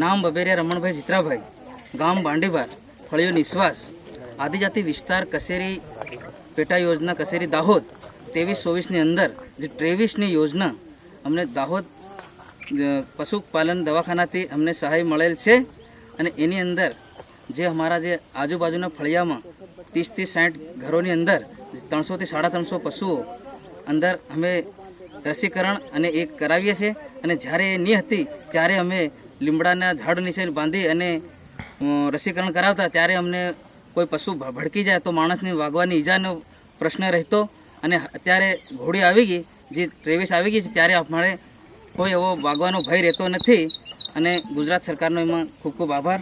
નામ બબેરિયા રમણભાઈ ચિત્રાભાઈ ગામ બાંડીબાર, ફળિયો નિશ્વાસ આદિજાતિ વિસ્તાર કસેરી પેટા યોજના કસેરી દાહોદ, ત્રેવીસ ચોવીસની અંદર જે ત્રેવીસની યોજના અમને દાહોદ પશુપાલન દવાખાનાથી અમને સહાય મળેલ છે અને એની અંદર જે અમારા જે આજુબાજુના ફળિયામાં ત્રીસથી સાઠ ઘરોની અંદર ત્રણસોથી સાડા ત્રણસો પશુઓ અંદર અમે રસીકરણ અને એ કરાવીએ છીએ અને જ્યારે એ નહીં હતી ત્યારે અમે લીમડાના ઝાડ નીચે બાંધી અને રસીકરણ કરાવતા ત્યારે અમને કોઈ પશુ ભડકી જાય તો માણસને વાગવાની ઈજાનો પ્રશ્ન રહેતો અને અત્યારે ઘોડી આવી ગઈ, જે ત્રેવીસ આવી ગઈ છે ત્યારે અમારે કોઈ એવો વાગવાનો ભય રહેતો નથી અને ગુજરાત સરકારનો એમાં ખૂબ ખૂબ આભાર.